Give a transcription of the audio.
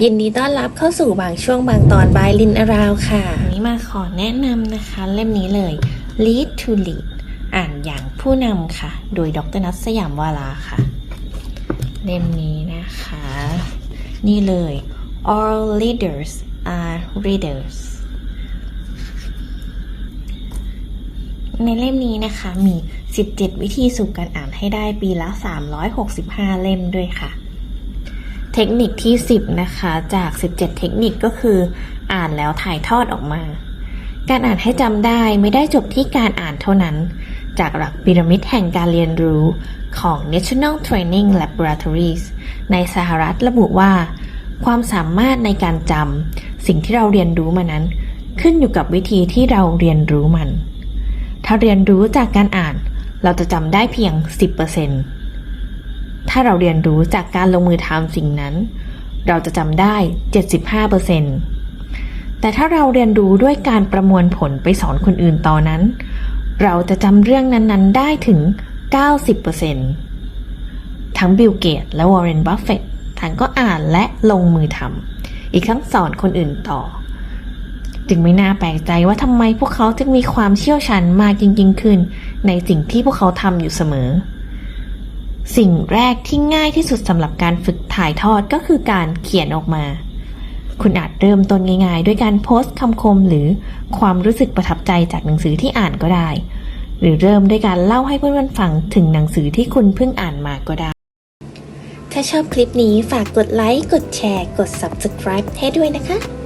ยินดีต้อนรับเข้าสู่บางช่วงบางตอนบายลินอาราวค่ะวันนี้มาขอแนะนำนะคะ เล่มนี้เลย Lead to Lead อ่านอย่างผู้นำค่ะ โดยดรนัทสยามวาลาค่ะ เล่มนี้นะคะ นี่เลย All leaders are readers ในเล่มนี้นะคะมี 17 วิธีสู่การอ่านให้ได้ปีละ 365 เล่มด้วยค่ะ เทคนิคที่ 10 นะคะจาก 17 เทคนิคก็คือ อ่านแล้วถ่ายทอดออกมา การอ่านให้จำได้ไม่ได้จบที่การอ่านเท่านั้น จากหลักพีระมิดแห่งการเรียนรู้ของ National Training Laboratories ในสหรัฐระบุว่า ความสามารถในการจำสิ่งที่เราเรียนรู้มานั้น ขึ้นอยู่กับวิธีที่เราเรียนรู้มัน ถ้าเรียนรู้จากการอ่าน เราจะจำได้เพียง 10% ถ้าเราเรียนรู้จากการลงมือทำสิ่งนั้น เราจะจำได้ 75%แต่ถ้าเราเรียนรู้ด้วยการประมวลผลไปสอนคนอื่นต่อนนั้น เราจะจำเรื่องนั้นๆ ได้ถึง 90%ทั้งบิลเกตและวอร์เรนบัฟเฟตต์ทั้งก็อ่านและลงมือทำอีกทั้งสอนคนอื่นต่อ จึงไม่น่าแปลกใจว่าทำไมพวกเขาจึงมีความเชี่ยวชาญมากจริง ๆ ขึ้น ในสิ่งที่พวกเขาทำอยู่เสมอ สิ่งแรกที่ง่ายที่สุดสำหรับการฝึกถ่ายทอดก็คือการเขียนออกมา คุณอาจเริ่มต้นง่าย ๆ ด้วยการโพสต์คำคมหรือความรู้สึกประทับใจจากหนังสือที่อ่านก็ได้ หรือเริ่มด้วยการเล่าให้เพื่อนๆฟังถึงหนังสือที่คุณเพิ่งอ่านมาก็ได้ ถ้าชอบคลิปนี้ฝากกดไลค์ กดแชร์ กด subscribe ให้ด้วยนะคะ